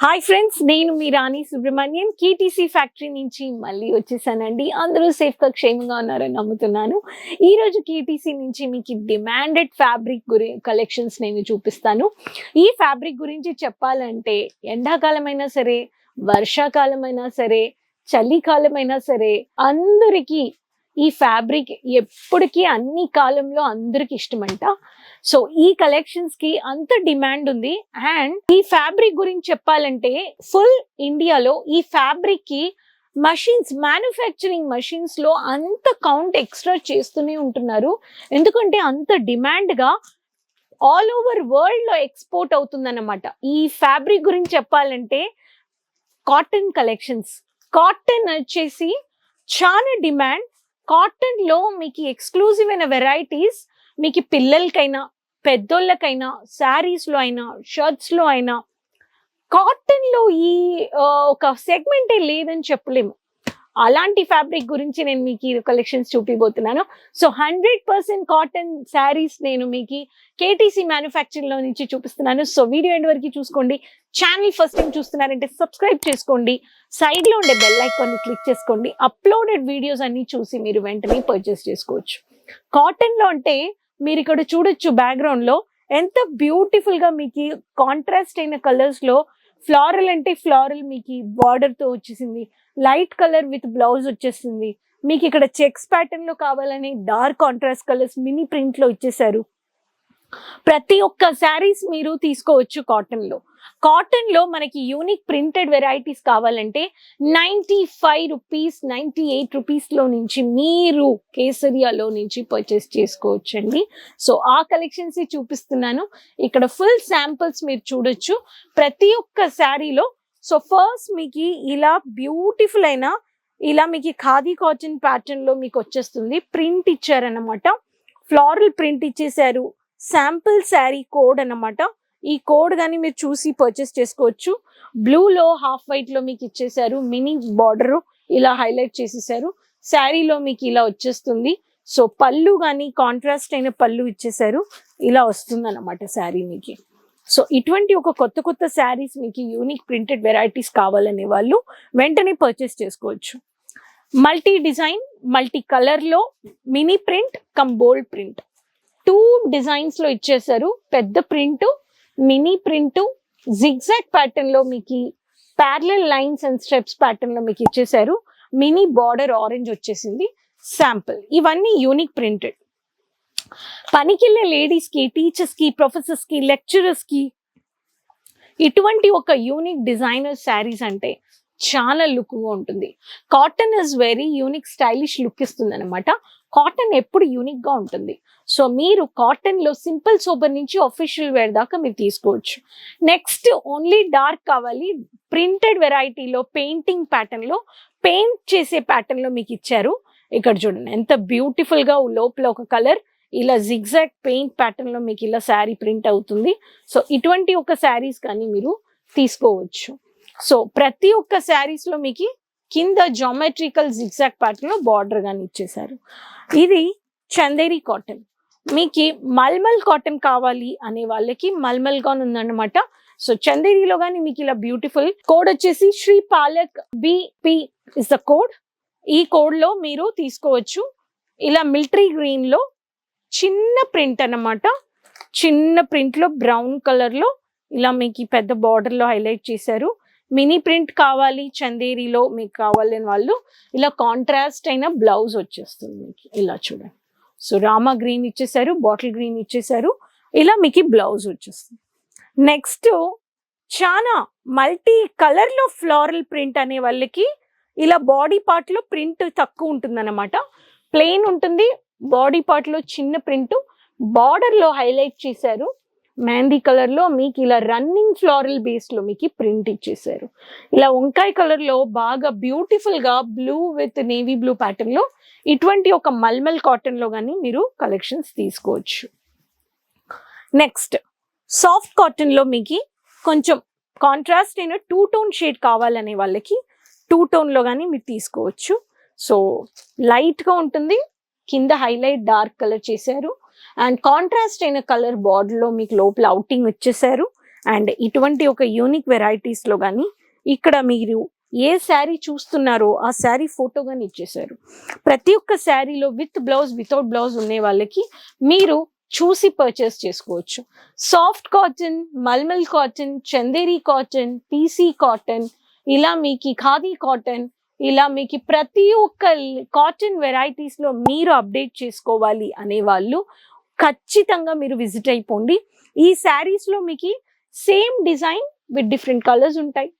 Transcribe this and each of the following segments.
Hi friends నేను మీ Rani Subrahmanyam KTC factory నుంచి మళ్ళీ వచ్చేసానండి. అందరూ సేఫ్గా క్షేమంగా ఉన్నారని నమ్ముతున్నాను. ఈరోజు కీటీసీ కేటీసీ నుంచి మీకు డిమాండెడ్ ఫ్యాబ్రిక్ గురి కలెక్షన్స్ నేను చూపిస్తాను. ఈ ఫ్యాబ్రిక్ గురించి చెప్పాలంటే ఎండాకాలమైనా సరే వర్షాకాలమైనా సరే చలికాలమైనా సరే అందరికీ ఈ ఫ్యాబ్రిక్ ఎప్పటికీ అన్ని కాలంలో అందరికి ఇష్టమంట. సో ఈ కలెక్షన్స్కి అంత డిమాండ్ ఉంది. అండ్ ఈ ఫ్యాబ్రిక్ గురించి చెప్పాలంటే ఫుల్ ఇండియాలో ఈ ఫ్యాబ్రిక్కి మషిన్స్ మ్యానుఫ్యాక్చరింగ్ మషిన్స్లో అంత కౌంట్ ఎక్స్ట్రా చేస్తూనే ఉంటున్నారు. ఎందుకంటే అంత డిమాండ్గా ఆల్ ఓవర్ వరల్డ్లో ఎక్స్పోర్ట్ అవుతుందన్నమాట. ఈ ఫ్యాబ్రిక్ గురించి చెప్పాలంటే కాటన్ కలెక్షన్స్ కాటన్ వచ్చేసి చాలా డిమాండ్ కాటన్లో మీకు ఎక్స్క్లూజివ్ అయిన వెరైటీస్ మీకు పిల్లలకైనా పెద్దోళ్ళకైనా శారీస్లో అయినా షర్ట్స్లో అయినా కాటన్లో ఈ ఒక సెగ్మెంటే లేదని చెప్పలేము. అలాంటి ఫ్యాబ్రిక్ గురించి నేను మీకు ఈ collections చూపిపోతున్నాను so hundred percent cotton saris నేను మీకు కేటీసీ మ్యానుఫ్యాక్చరింగ్లో నుంచి చూపిస్తున్నాను. సో వీడియో ఎండ్ వరకు చూసుకోండి. ఛానల్ ఫస్ట్ టైం చూస్తున్నారంటే సబ్స్క్రైబ్ చేసుకోండి. సైడ్లో ఉండే బెల్ ఐకాన్ని క్లిక్ చేసుకోండి. అప్లోడెడ్ వీడియోస్ అన్ని చూసి మీరు వెంటనే పర్చేస్ చేసుకోవచ్చు. కాటన్లో అంటే మీరు ఇక్కడ చూడొచ్చు బ్యాక్గ్రౌండ్లో ఎంత బ్యూటిఫుల్గా మీకు కాంట్రాస్ట్ అయిన కలర్స్లో ఫ్లారల్ అంటే ఫ్లారల్ మీకు బార్డర్తో వచ్చేసింది. లైట్ కలర్ విత్ బ్లౌజ్ వచ్చేసింది మీకు ఇక్కడ చెక్స్ ప్యాటర్న్లో కావాలని డార్క్ కాంట్రాస్ట్ కలర్స్ మినీ ప్రింట్లో ఇచ్చేసారు ప్రతి ఒక్క శారీస్ మీరు తీసుకోవచ్చు కాటన్లో. కాటన్లో మనకి యూనిక్ ప్రింటెడ్ వెరైటీస్ కావాలంటే ninety five rupees ninety eight రూపీస్లో నుంచి మీరు కేసరియాలో నుంచి పర్చేస్ చేసుకోవచ్చండి. సో ఆ కలెక్షన్స్ చూపిస్తున్నాను. ఇక్కడ ఫుల్ శాంపిల్స్ మీరు చూడొచ్చు. ప్రతి ఒక్క శారీలో సో ఫస్ట్ మీకు ఇలా బ్యూటిఫుల్ అయిన ఇలా మీకు ఖాదీ కాటన్ ప్యాటర్న్లో మీకు వచ్చేస్తుంది. ప్రింట్ ఇచ్చారనమాట ఫ్లారల్ ప్రింట్ ఇచ్చేసారు శాంపుల్ శారీ కోడ్ అన్నమాట. ఈ కోడ్ కానీ మీరు చూసి పర్చేస్ చేసుకోవచ్చు. బ్లూలో హాఫ్ వైట్లో మీకు ఇచ్చేసారు మినీ బార్డర్ ఇలా హైలైట్ చేసేసారు శారీలో మీకు ఇలా వచ్చేస్తుంది. సో పళ్ళు కానీ కాంట్రాస్ట్ అయిన పళ్ళు ఇచ్చేసారు ఇలా వస్తుంది అనమాట శారీ మీకు. సో ఇటువంటి ఒక కొత్త కొత్త శారీస్ మీకు యూనిక్ ప్రింటెడ్ వెరైటీస్ కావాలనే వాళ్ళు వెంటనే పర్చేస్ చేసుకోవచ్చు. మల్టీ డిజైన్ మల్టీ కలర్లో mini print cum bold print two డిజైన్స్లో ఇచ్చేసారు పెద్ద ప్రింట్ మినీ ప్రింట్ జిగ్జాగ్ ప్యాటర్న్లో మీకు ప్యారలల్ లైన్స్ అండ్ స్టెప్స్ ప్యాటర్న్లో మీకు ఇచ్చేసారు మినీ బార్డర్ ఆరెంజ్ వచ్చేసింది. శాంపుల్ ఇవన్నీ యూనిక్ ప్రింటెడ్ పనికెళ్ళే లేడీస్కి టీచర్స్కి ప్రొఫెసర్స్కి లెక్చరర్స్కి ఇటువంటి ఒక యూనిక్ డిజైనర్ శారీస్ అంటే చాలా లుక్గా ఉంటుంది. Cotton is very unique stylish look ఇస్తుంది అనమాట కాటన్ ఎప్పుడు యూనిక్గా ఉంటుంది. సో మీరు కాటన్లో సింపుల్ సోబర్ నుంచి అఫీషియల్ వేర్ దాకా మీరు తీసుకోవచ్చు. నెక్స్ట్ ఓన్లీ డార్క్ కావాలి. ప్రింటెడ్ వెరైటీలో పెయింటింగ్ ప్యాటర్న్లో పెయింట్ చేసే ప్యాటర్న్లో మీకు ఇచ్చారు. ఇక్కడ చూడండి ఎంత బ్యూటిఫుల్గా లోపల ఒక కలర్ ఇలా జిగ్జాగ్ పెయింట్ ప్యాటర్న్లో మీకు ఇలా శారీ ప్రింట్ అవుతుంది. సో ఇటువంటి ఒక శారీస్ కానీ మీరు తీసుకోవచ్చు. సో ప్రతి ఒక్క శారీస్లో మీకు కింద జామెట్రికల్ జిగ్జాక్ ప్యాటర్న్లో బార్డర్ గాని ఇచ్చేసారు ఇది చందేరి కాటన్ మీకు మల్మల్ కాటన్ కావాలి అనే వాళ్ళకి మల్మల్గా ఉందన్నమాట. సో చందేరిలో కానీ మీకు ఇలా బ్యూటిఫుల్ కోడ్ వచ్చేసి Shri Palak BP is the code ఈ కోడ్లో మీరు తీసుకోవచ్చు. ఇలా మిలిటరీ గ్రీన్లో చిన్న ప్రింట్ అన్నమాట. చిన్న ప్రింట్లో బ్రౌన్ కలర్లో ఇలా మీకు పెద్ద బార్డర్లో హైలైట్ చేశారు. మినీ ప్రింట్ కావాలి చందేరిలో మీకు కావాలని వాళ్ళు ఇలా కాంట్రాస్ట్ అయిన బ్లౌజ్ వచ్చేస్తుంది మీకు. ఇలా చూడండి. సో రామా గ్రీన్ ఇచ్చేసారు బాటిల్ గ్రీన్ ఇచ్చేసారు ఇలా మీకు బ్లౌజ్ వచ్చేస్తుంది. నెక్స్ట్ చాలా మల్టీ కలర్లో ఫ్లోరల్ ప్రింట్ అనే వాళ్ళకి ఇలా బాడీ పార్ట్లో ప్రింట్ తక్కువ ఉంటుంది అనమాట ప్లెయిన్ ఉంటుంది బాడీ పార్ట్లో చిన్న ప్రింట్ బార్డర్లో హైలైట్ చేశారు. మెహందీ కలర్లో మీకు ఇలా రన్నింగ్ ఫ్లోరల్ బేస్లో మీకు ప్రింట్ ఇచ్చేసారు ఇలా వంకాయ కలర్లో బాగా బ్యూటిఫుల్గా బ్లూ విత్ నేవీ బ్లూ ప్యాటర్న్లో ఇటువంటి ఒక మల్మల్ కాటన్లో కానీ మీరు కలెక్షన్స్ తీసుకోవచ్చు. నెక్స్ట్ సాఫ్ట్ కాటన్లో మీకు కొంచెం కాంట్రాస్ట్ అయిన టూ టోన్ షేడ్ కావాలనే వాళ్ళకి టూ టోన్లో కానీ మీరు తీసుకోవచ్చు. సో లైట్గా ఉంటుంది. కింద హైలైట్ డార్క్ కలర్ చేశారు. అండ్ కాంట్రాస్ట్ అయిన కలర్ బార్డర్లో మీకు లోపల అవుటింగ్ వచ్చేసారు. అండ్ ఇటువంటి ఒక యూనిక్ వెరైటీస్లో కానీ ఇక్కడ మీరు ఏ శారీ చూస్తున్నారో ఆ శారీ ఫోటో కానీ ఇచ్చేసారు. ప్రతి ఒక్క శారీలో విత్ బ్లౌజ్ వితౌట్ బ్లౌజ్ ఉండే వాళ్ళకి మీరు చూసి పర్చేస్ చేసుకోవచ్చు. Soft cotton malmal cotton Chanderi cotton PC cotton ఇలా మీకు ఖాదీ కాటన్ ఇలా మీకు ప్రతి ఒక్క కాటన్ వెరైటీస్లో మీరు అప్డేట్ చేసుకోవాలి అనే వాళ్ళు ఖచ్చితంగా మీరు విజిట్ అయిపోండి. ఈ శారీస్లో మీకు same design with different colours ఉంటాయి.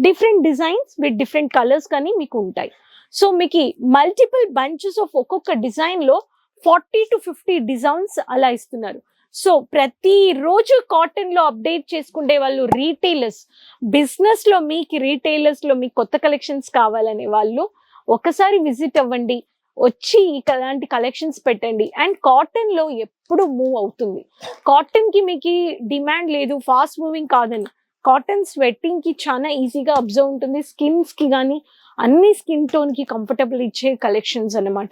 Different designs with different colours కానీ మీకు ఉంటాయి. సో మీకు మల్టిపుల్ బంచెస్ ఆఫ్ ఒక్కొక్క డిజైన్లో ఫార్టీ టు ఫిఫ్టీ డిజైన్స్ అలా ఇస్తున్నారు. సో ప్రతిరోజు కాటన్లో అప్డేట్ చేసుకుంటే వాళ్ళు రీటైలర్స్ బిజినెస్లో మీకు రీటైలర్స్లో మీకు కొత్త కలెక్షన్స్ కావాలనే వాళ్ళు ఒకసారి విజిట్ అవ్వండి. వచ్చి ఇలాంటి కలెక్షన్స్ పెట్టండి. అండ్ కాటన్లో ఎప్పుడు మూవ్ అవుతుంది. కాటన్కి మీకు డిమాండ్ లేదు ఫాస్ట్ మూవింగ్ కాదని. కాటన్ స్వెట్టింగ్కి చాలా ఈజీగా అబ్జర్వ్ ఉంటుంది. స్కిన్స్కి కానీ అన్ని స్కిన్ టోన్కి కంఫర్టబుల్ ఇచ్చే కలెక్షన్స్ అన్నమాట.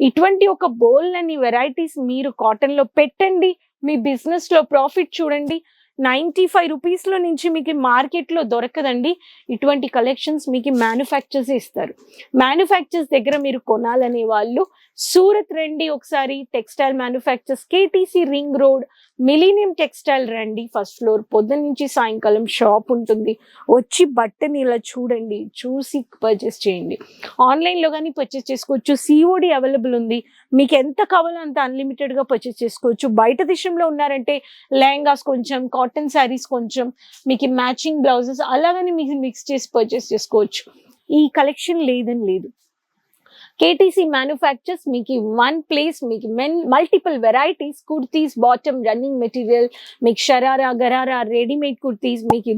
ఇటువంటి ఒక బోల్ అని వెరైటీస్ మీరు కాటన్లో పెట్టండి. మీ బిజినెస్లో ప్రాఫిట్ చూడండి. నైంటీ ఫైవ్ రూపీస్లో నుంచి మీకు మార్కెట్లో దొరకదండి. ఇటువంటి కలెక్షన్స్ మీకు మ్యానుఫ్యాక్చర్స్ ఇస్తారు. మ్యానుఫ్యాక్చర్స్ దగ్గర మీరు కొనాలనే వాళ్ళు సూరత్ రండి ఒకసారి. Textile manufactures KTC ring road millennium textile రండి ఫస్ట్ ఫ్లోర్. పొద్దున్న నుంచి సాయంకాలం షాప్ ఉంటుంది. వచ్చి బట్టని ఇలా చూడండి. చూసి పర్చేస్ చేయండి. ఆన్లైన్లో కానీ పర్చేస్ చేసుకోవచ్చు. సిఓడి అవైలబుల్ ఉంది. మీకు ఎంత కావాలో అంత అన్లిమిటెడ్గా పర్చేస్ చేసుకోవచ్చు. బయట దేశంలో ఉన్నారంటే లెహంగాస్ కొంచెం కాటన్ శారీస్ కొంచెం మీకు మ్యాచింగ్ బ్లౌజెస్ అలాగని మీకు మిక్స్ చేసి పర్చేస్ చేసుకోవచ్చు. ఈ కలెక్షన్ లేదని లేదు. కేటీసీ మ్యానుఫ్యాక్చర్స్ మీకు వన్ ప్లేస్ మీకు men multiple varieties kurtis bottom running material మీకు షరారా గరారా రెడీమేడ్ కుర్తీస్ మీకు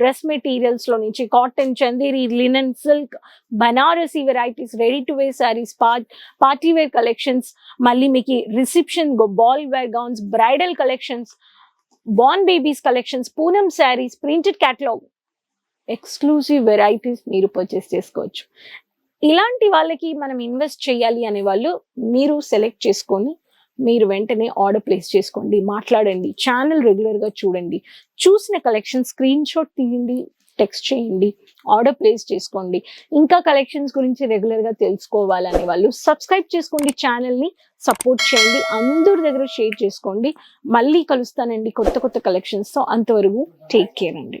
డ్రెస్ మెటీరియల్స్లో నుంచి cotton Chanderi linen silk Banarasi varieties ready to wear saris party wear collections మళ్ళీ మీకు reception ball wear gowns bridal collections born babies collections Poonam saris printed catalogue exclusive varieties మీరు purchase చేసుకోవచ్చు. ఇలాంటి వాళ్ళకి మనం ఇన్వెస్ట్ చేయాలి అనే వాళ్ళు మీరు సెలెక్ట్ చేసుకొని మీరు వెంటనే ఆర్డర్ ప్లేస్ చేసుకోండి మాట్లాడండి ఛానల్ రెగ్యులర్గా చూడండి. చూసిన కలెక్షన్ స్క్రీన్ షాట్ తీయండి టెక్స్ట్ చేయండి ఆర్డర్ ప్లేస్ చేసుకోండి. ఇంకా కలెక్షన్స్ గురించి రెగ్యులర్గా తెలుసుకోవాలనే వాళ్ళు సబ్స్క్రైబ్ చేసుకోండి ఛానల్ని సపోర్ట్ చేయండి అందరి దగ్గర షేర్ చేసుకోండి. మళ్ళీ కలుస్తానండి కొత్త కొత్త కలెక్షన్స్తో అంతవరకు టేక్ కేర్ అండి.